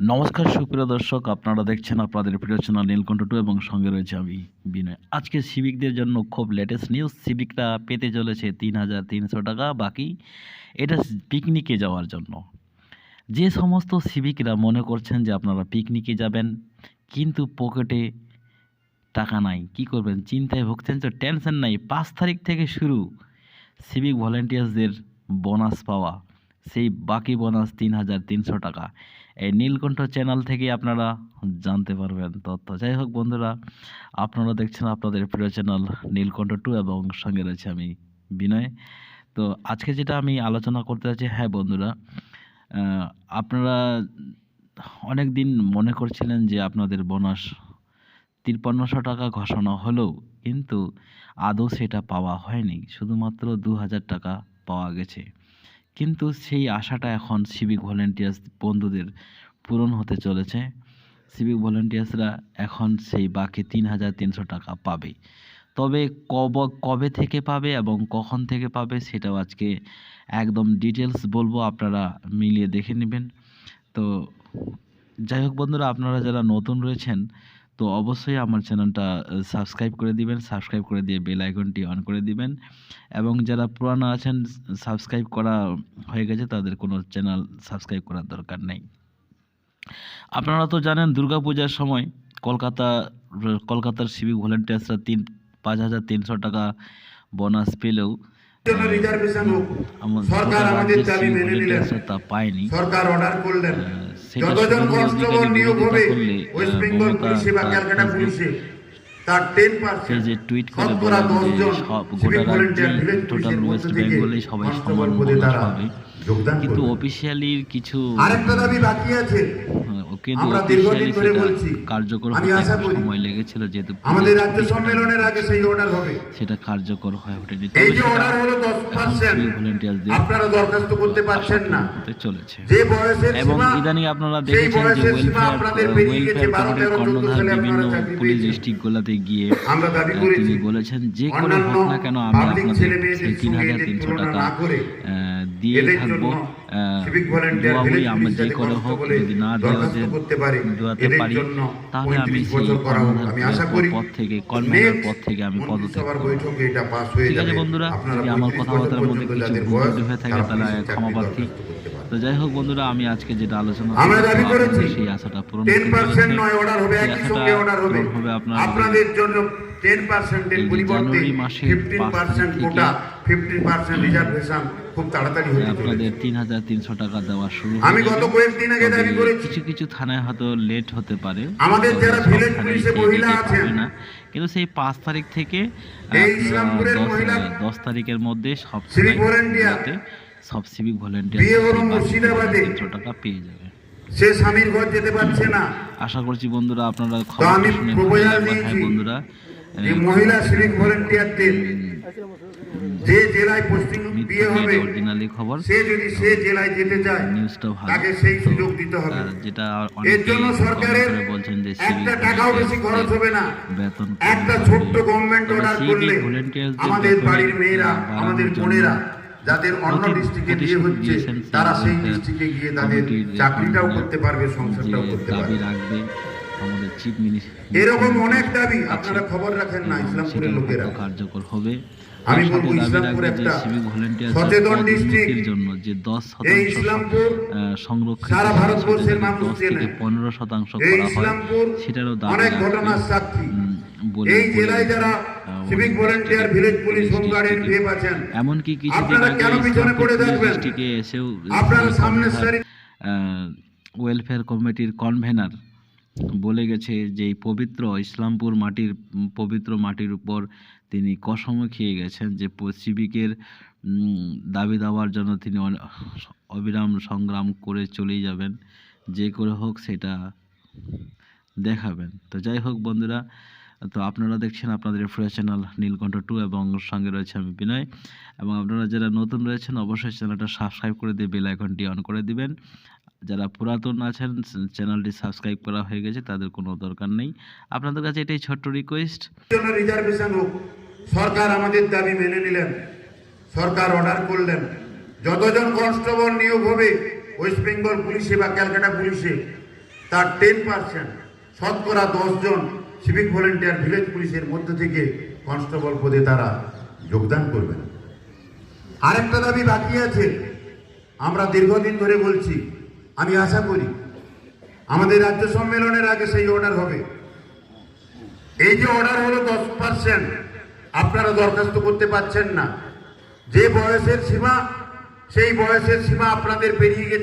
নমস্কার, সুপ্রিয় দর্শক, আপনারা দেখছেন আপনাদের প্রিয় চ্যানেল নীলকণ্ঠ টু এবং সঙ্গে রয়েছে আমি বিনয়। আজকে সিভিকদের জন্য খুব লেটেস্ট নিউজ সিভিকটা পেতে চলেছে তিন হাজার তিনশো টাকা, বাকি এটা পিকনিকে যাওয়ার জন্য। যে সমস্ত সিভিকরা মনে করছেন যে আপনারা পিকনিকে যাবেন, কিন্তু পকেটে টাকা নাই, কি করবেন? চিন্তায় ভুগছেন তো, টেনশন নাই। পাঁচ তারিখ থেকে শুরু সিভিক ভলেন্টিয়ার্সদের বোনাস পাওয়া, সেই বাকি বোনাস তিন হাজার তিনশো টাকা। এই নীলকণ্ঠ চ্যানেল থেকে আপনারা জানতে পারবেন তথ্য। যাই হোক বন্ধুরা, আপনারা দেখছেন আপনাদের প্রিয় চ্যানেল নীলকণ্ঠ টু এবং সঙ্গে রয়েছে আমি বিনয়। তো আজকে যেটা আমি আলোচনা করতে যাচ্ছি হ্যাঁ বন্ধুরা আপনারা অনেক দিন মনে করছিলেন যে আপনাদের বোনাস তিপ্পান্নশো টাকা ঘোষণা হলেও কিন্তু আদৌ সেটা পাওয়া হয়নি। শুধুমাত্র দু হাজার টাকা পাওয়া গেছে। কিন্তু সেই আশাটা এখন সিভিক ভলেন্টিয়ার্স বন্ধুদের পূরণ হতে চলেছে। সিভিক ভলেন্টিয়ার্সরা এখন সেই বাকি তিন হাজার তিনশো টাকা পাবে। তবে কব, কবে থেকে পাবে এবং কখন থেকে পাবে সেটাও আজকে একদম ডিটেলস বলব, আপনারা মিলিয়ে দেখে নেবেন। তো যাই হোক বন্ধুরা, আপনারা যারা নতুন রয়েছেন তো অবশ্যই আমার চ্যানেলটা সাবস্ক্রাইব করে দিবেন সাবস্ক্রাইব করে দিয়ে বেল আইকনটি অন করে দিবেন। এবং যারা পুরানো আছেন সাবস্ক্রাইব করা হয়ে গেছে তাদের কোনো চ্যানেল সাবস্ক্রাইব করার দরকার নেই। আপনারা তো জানেন দুর্গাপূজার সময় কলকাতা কলকাতার সিভিক ভলেন্টিয়ার্সরা তিন পাঁচ হাজার তিনশো টাকা বোনাস পেলেও তা পায়নি। সরকার অর্ডার করলেন। আহ, সেটা কনস্টেবল নিয়োগ হবে ওয়েস্ট বেঙ্গল পুলিশে বা তার ক্যালকাটা পুলিশে তার টেন পার্সেন্ট টুইট করে শতকরা যে সব গোটা রাজ্যে টোটাল ওয়েস্ট বেঙ্গলে সবাই সমান বোনাস পাবে কিন্তু অফিসিয়ালির কিছু আরেকটা দাবি বাকি আছে। কিন্তু আমরা দীর্ঘদিন ধরে সেটা বলছি। কার্যকর আমি আশা করি সময় লেগেছিল যেহেতু আমাদের রাজ্য সম্মেলনের আগে সেই অর্ডার হবে। সেটা কার্যকর হয়ে ওঠেনি। এই যে অর্ডার হলো দশ পার্সেন্ট আপনারা দরখাস্ত করতে পারছেন না। চলেছে। যে বয়সের এবং ইদানিং আপনারা দেখেছেন যে ওয়েলফেয়ার আপনাদের ওয়েলফেয়ার কমিটির কর্ণধার বিভিন্ন পুলিশ ডিস্ট্রিক্টগুলোতে গিয়ে আমরা দাবি করেছি তিনি বলেছেন যে অন্যান্য হোক না কেন আমি আপনাদের সেই তিন হাজার তিনশো টাকা দিয়ে থাকব। দোয়াবই ভিলেজ আমরা যে করে হোক যদি না দেওয়াতে করতে পারে তাহলে আমি 35 সেই বছর করা হোক। আমি আশা করি কর্ণধার পদ থেকে next পদ থেকে আমি পদত্যাগ ঠিক আছে বন্ধুরা যদি আমার কথাবার্তার মধ্যে কিছু ভুল হয়ে থাকে তাহলে ক্ষমা প্রার্থী। তো যাই হোক বন্ধুরা আমি আজকে যেটা আলোচনা আমরা দাবি করেছি সেই আশাটা পূরণ 10% নয় অর্ডার হবে একই সঙ্গে অর্ডার হবে। আপনাদের জন্য 10% এর পরিবর্তে জানুয়ারি মাসের 15% কোটা থেকে 15% রিজার্ভেশন খুব তাড়াতাড়ি হতে আপনাদের তিন হাজার তিনশো টাকা দেওয়া শুরু আমি গত কয়েকদিন আগে দাবি করেছি। কিছু কিছু থানায় হয়তো লেট হতে পারে। আমাদের যারা ভিলেজ পুলিশে মহিলা আছেন, না। কিন্তু সেই পাঁচ তারিখ থেকে দশ তারিখের মধ্যে সব সব সিভিক ভলেন্টিয়ার। তিনশো টাকা পেয়ে যাবে। সে স্বামীর ঘর যেতে পারছে না। আশা করছি বন্ধুরা আপনারা খবর। হ্যাঁ বন্ধুরা মহিলা সিভিক ভলেন্টিয়ারদের যে জেলায় পোস্টিং বিয়ে হবে অরিজিনালি খবর সে যদি সে জেলায় যেতে চায় নিউজটা ভালো। তাকে সেই সুযোগ দিতে হবে। যেটা এর জন্য সরকারের বলছেন যে একটা টাকাও বেশি খরচ হবে না। বেতন একটা ছোট্ট গভর্নমেন্ট অর্ডার করলে আমাদের বাড়ির মেয়েরা আমাদের বোনেরা যাদের অন্য ডিস্ট্রিক্টে বিয়ে হচ্ছে তারা সেই ডিস্ট্রিক্টে গিয়ে তাদের চাকরিটাও করতে পারবে সংসারটাও করতে পারবে। আমাদের চিফ মিনিস্টার এরকম অনেক দাবি আপনারা খবর রাখেন না ইসলামপুরের লোকেরা। কার্যকর হবে। আমি বলব ইসলামপুর একটা সচেতন district। জন্য যে দশ এই শতাংশ সংরক্ষিত সারা ভারতবর্ষের মানুষ থেকে চেনে। পনেরো শতাংশ করা হয় সেটারও দাবি অনেক ঘটনার সাক্ষী এই জেলায় যারা civic volunteer village police home guard আছেন এমনকি কিছু আপনারা কেন পিছনে পড়ে থাকবেন? এসেও আপনারা সামনের সারি ওয়েলফেয়ার কমিটির কনভেনার বলে গেছে যে এই পবিত্র ইসলামপুর মাটির পবিত্র মাটির উপর তিনি কসম খেয়ে গেছেন যে উম, দাবি দেওয়ার জন্য তিনি অবিরাম সংগ্রাম করে চলেই যাবেন যে করে হোক সেটা দেখাবেন। তো যাই হোক বন্ধুরা তো আপনারা দেখছেন আপনাদের ফ্রেশ চ্যানেল নীলকণ্ঠ টু এবং সঙ্গে রয়েছে আমি বিনয়। এবং আপনারা যারা নতুন রয়েছেন অবশ্যই চ্যানেলটা সাবস্ক্রাইব করে দিয়ে বেল আইকনটি অন করে দিবেন। যারা পুরাতন আছেন চ্যানেলটি সাবস্ক্রাইব করা হয়ে গেছে, তাদের কোনো দরকার নেই। আপনাদের কাছে এটাই ছোট্ট রিকোয়েস্ট রিজার্ভেশন হোক, সরকার আমাদের দাবি মেনে নিলেন, সরকার অর্ডার করলেন। যতজন কনস্টেবল নিয়োগ হবে ওয়েস্ট বেঙ্গল পুলিশে বা ক্যালকাটা পুলিশে তার টেন পার্সেন্ট শতকরা দশজন সিভিক ভলেন্টিয়ার ভিলেজ পুলিশের মধ্য থেকে কনস্টেবল পদে তারা যোগদান করবেন। আরেকটা দাবি বাকি আছে, আমরা দীর্ঘদিন ধরে বলছি আমি আশা করি আমাদের রাজ্য সম্মেলনের আগে সেই অর্ডার হবে। এই যে অর্ডার হলো দশ পার্সেন্ট আপনারা দরখাস্ত করতে পারছেন না। যে বয়সের সীমা, সেই বয়সের সীমা আপনাদের পেরিয়ে গেছে।